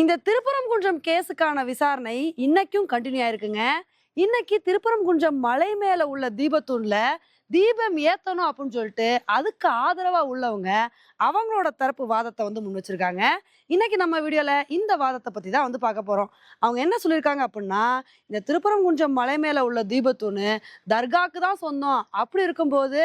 இந்த திருப்பரங்குன்றம் கேஸுக்கான விசாரணை இன்னைக்கும் கண்டினியூ ஆயிருக்குங்க. இன்னைக்கு திருப்பரங்குன்றம் மலை மேல உள்ள தீபத்தூண்ல தீபம் ஏத்தணும் அப்படின்னு சொல்லிட்டு அதுக்கு ஆதரவா உள்ளவங்க அவங்களோட தரப்பு வாதத்தை வந்து முன் வச்சிருக்காங்க. இன்னைக்கு நம்ம வீடியோல இந்த வாதத்தை பத்தி தான் வந்து பார்க்க போறோம். அவங்க என்ன சொல்லியிருக்காங்க அப்படின்னா இந்த திருப்பரங்குன்றம் மலை மேல உள்ள தீபத்தூணு தர்காக்கு தான் சொந்தம். அப்படி இருக்கும்போது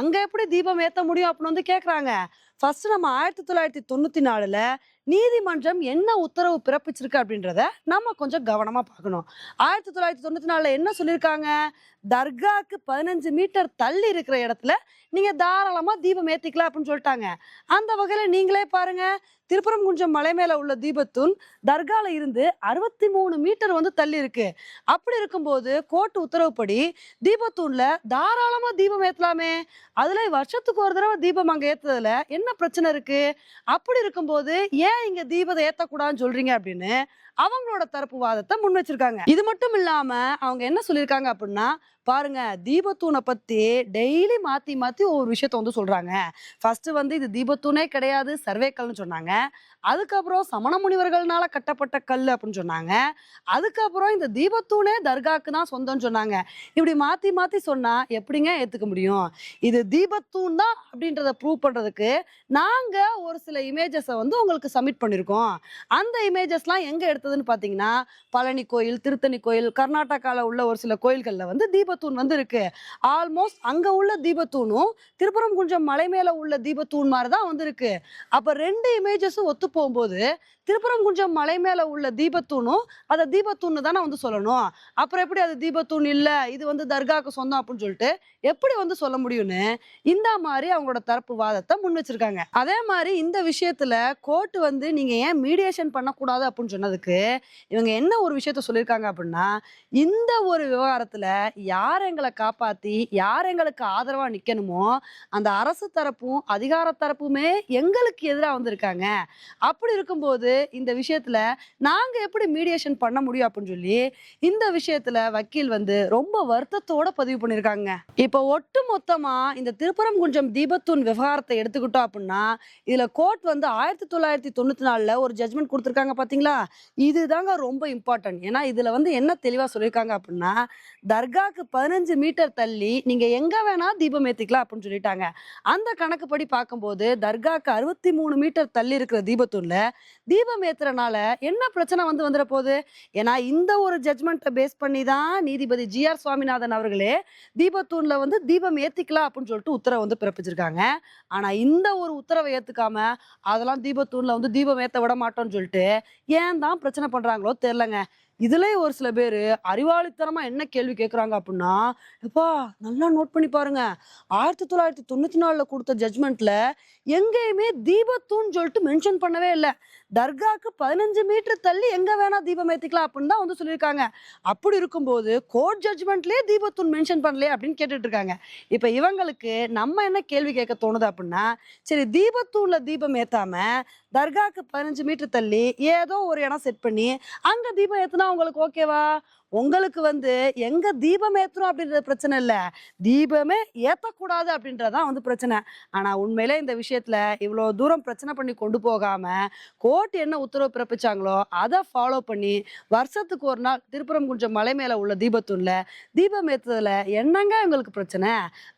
அங்க எப்படி தீபம் ஏத்த முடியும் அப்படின்னு வந்து கேக்குறாங்க. ஃபர்ஸ்ட் நம்ம ஆயிரத்தி தொள்ளாயிரத்தி தொண்ணூத்தி நாலுல நீதிமன்றம் என்ன உத்தரவு பிறப்பிச்சிருக்கு அப்படின்றத நம்ம கொஞ்சம் கவனமாக பார்க்கணும். ஆயிரத்தி தொள்ளாயிரத்தி தொண்ணூத்தி நாலில் என்ன சொல்லியிருக்காங்க? தர்காக்கு பதினஞ்சு மீட்டர் தள்ளி இருக்கிற இடத்துல நீங்கள் தாராளமாக தீபம் ஏற்றிக்கலாம் அப்படின்னு சொல்லிட்டாங்க. அந்த வகையில் நீங்களே பாருங்க திருப்பரங்குன்றம் மலை மேலே உள்ள தீபத்தூண் தர்கால இருந்து அறுபத்தி மூணு மீட்டர் வந்து தள்ளி இருக்கு. அப்படி இருக்கும்போது கோர்ட் உத்தரவுப்படி தீபத்தூண்ல தாராளமா தீபம் ஏற்றலாமே அதுல வருஷத்துக்கு ஒரு தடவை தீபம் அங்கே ஏற்றுறதுல என்ன பிரச்சனை இருக்கு? அப்படி இருக்கும்போது ஏன் இங்க தீபத்தை ஏத்தக்கூடாதுன்னு சொல்றீங்க அப்படின்னு அவங்களோட தரப்பு வாதத்தை முன் வச்சிருக்காங்க. இது மட்டும் இல்லாம அவங்க என்ன சொல்லியிருக்காங்க அப்படின்னா பாருங்க தீபத்தூனை பத்தி டெய்லி மாத்தி மாத்தி ஒரு விஷயத்த வந்து சொல்றாங்க. ஃபர்ஸ்ட் வந்து இது தீபத்தூணே கிடையாது சர்வேக்கல்னு சொன்னாங்க. அதுக்கப்புறம் சமண முனிவர்கள்னால கட்டப்பட்ட கல் அப்படின்னு சொன்னாங்க. அதுக்கப்புறம் இந்த தீபத்தூணே தர்காக்கு தான் சொந்தம்னு சொன்னாங்க. இப்படி மாத்தி மாத்தி சொன்னா எப்படிங்க ஏத்துக்க முடியும்? இது தீபத்தூண் தான் அப்படின்றத ப்ரூவ் பண்றதுக்கு நாங்க ஒரு சில இமேஜஸை வந்து உங்களுக்கு சப்மிட் பண்ணியிருக்கோம் அந்த இமேஜஸ்லாம் எங்க எடுத்ததுன்னு பார்த்தீங்கன்னா பழனி கோயில் திருத்தணி கோயில் கர்நாடகாவில் உள்ள ஒரு சில கோயில்களில் வந்து தீபத்தூண் வந்து இருக்கு ஆல்மோஸ்ட் அங்க உள்ள தீபத்தூணும் திருப்பரங்குன்றம் மலை மேல உள்ள தீபத்தூண் மாதிரி தான் வந்து இருக்கு அப்ப ரெண்டு இமேஜஸும் ஒத்து போகும்போது திருப்பரங்குன்றம் மலை மேல உள்ள தீபத்தூணும் அதை தீபத்தூண் தானே வந்து சொல்லணும். அப்புறம் எப்படி அது தீபத்தூண் இல்ல இது வந்து தர்காக்கு சொந்தம் அப்படின்னு சொல்லிட்டு எப்படி வந்து சொல்ல முடியும்னு இந்த மாதிரி அவங்களோட தரப்பு வாதத்தை முன் வச்சிருக்காங்க. அதே மாதிரி இந்த விஷயத்துல கோர்ட் வந்து நீங்க ஏன் மீடியேஷன் பண்ணக்கூடாது அப்படின்னு சொன்னதுக்கு இவங்க என்ன ஒரு விஷயத்த சொல்லியிருக்காங்க அப்படின்னா இந்த ஒரு விவகாரத்துல யார் எங்களை காப்பாற்றி யார் எங்களுக்கு ஆதரவாக நிற்கணுமோ அந்த அரசு தரப்பும் அதிகார தரப்புமே எங்களுக்கு எதிராக வந்திருக்காங்க. அப்படி இருக்கும்போது இந்த விஷயத்தில் நாங்கள் எப்படி மீடியேஷன் பண்ண முடியும் அப்படின்னு சொல்லி இந்த விஷயத்தில் வக்கீல் வந்து ரொம்ப வருத்தத்தோட பதிவு பண்ணியிருக்காங்க இப்போ ஒட்டு மொத்தமாக இந்த திருப்பரங்குன்றம் தீபத்தூன் விவகாரத்தை எடுத்துக்கிட்டோம் அப்படின்னா இதில் கோர்ட் வந்து ஆயிரத்தி தொள்ளாயிரத்தி தொண்ணூற்றி நாலில் ஒரு ஜட்மெண்ட் கொடுத்துருக்காங்க பார்த்தீங்களா இதுதாங்க ரொம்ப இம்பார்ட்டன்ட் ஏன்னா இதில் வந்து என்ன தெளிவாக சொல்லியிருக்காங்க அப்படின்னா தர்காக்கு பதினஞ்சு மீட்டர் தள்ளி நீங்க எங்க வேணா தீபம் ஏத்திக்கலாம் அப்படின்னு சொல்லிட்டாங்க. அந்த கணக்குப்படி பார்க்கும்போது தர்காக்கு அறுபத்தி மூணு மீட்டர் தள்ளி இருக்கிற தீபத்தூண்ல தீபம் ஏத்துறனால என்ன பிரச்சனை வந்து வந்துட போகுது? ஏன்னா இந்த ஒரு ஜட்மெண்ட்டை பேஸ் பண்ணி தான் நீதிபதி ஜி ஆர் சுவாமிநாதன் அவர்களே தீபத்தூண்ல வந்து தீபம் ஏத்திக்கலாம் அப்படின்னு சொல்லிட்டு உத்தரவு வந்து பிறப்பிச்சிருக்காங்க. ஆனா இந்த ஒரு உத்தரவை ஏத்துக்காம அதெல்லாம் தீபத்தூண்ல வந்து தீபம் ஏத்த விட மாட்டோம்னு சொல்லிட்டு ஏன் தான் பிரச்சனை பண்றாங்களோ தெரியலங்க. இதுலேயே ஒரு சில பேர் அறிவாளித்தனமாக என்ன கேள்வி கேட்குறாங்க அப்படின்னா எப்பா நல்லா நோட் பண்ணி பாருங்க. ஆயிரத்தி தொள்ளாயிரத்தி தொண்ணூற்றி நாலில் கொடுத்த ஜட்மெண்ட்டில் எங்கேயுமே தீபத்தூன்னு சொல்லிட்டு மென்ஷன் பண்ணவே இல்லை. தர்காக்கு பதினஞ்சு மீட்டர் தள்ளி எங்கே வேணால் தீபம் ஏற்றிக்கலாம் அப்படின்னு தான் வந்து சொல்லியிருக்காங்க. அப்படி இருக்கும்போது கோர்ட் ஜட்மெண்ட்லேயே தீபத்தூன் மென்ஷன் பண்ணலையே அப்படின்னு கேட்டுட்ருக்காங்க இருக்காங்க. இவங்களுக்கு நம்ம என்ன கேள்வி கேட்க தோணுது அப்படின்னா சரி தீபத்தூனில் தீபம் ஏற்றாமல் தர்காக்கு பதினஞ்சு மீட்டர் தள்ளி ஏதோ ஒரு இடம் செட் பண்ணி அங்கே தீபம் ஏற்றினா உங்களுக்கு ஓகேவா? உங்களுக்கு வந்து எங்க தீபம் ஏத்துறோம் அப்படின்றது பிரச்சனை இல்லை. தீபமே ஏத்தக்கூடாது அப்படின்றதான் வந்து பிரச்சனை. ஆனா உண்மையிலே இந்த விஷயத்துல இவ்வளோ தூரம் பிரச்சனை பண்ணி கொண்டு போகாம கோர்ட் என்ன உத்தரவு பிறப்பிச்சாங்களோ அதை ஃபாலோ பண்ணி வருஷத்துக்கு ஒரு நாள் திருப்பரங்குன்றம் மலை மேல உள்ள தீபத்தூண்ல தீபம் ஏத்துறதுல என்னங்க உங்களுக்கு பிரச்சனை?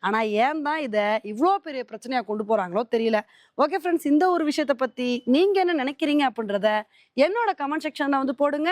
ஆனா ஏன் தான் இதை இவ்வளோ பெரிய பிரச்சனையா கொண்டு போறாங்களோ தெரியல. ஓகே ஃப்ரெண்ட்ஸ் இந்த ஒரு விஷயத்தை பத்தி நீங்க என்ன நினைக்கிறீங்க அப்படின்றத என்னோட கமெண்ட் செக்ஷன்ல வந்து போடுங்க.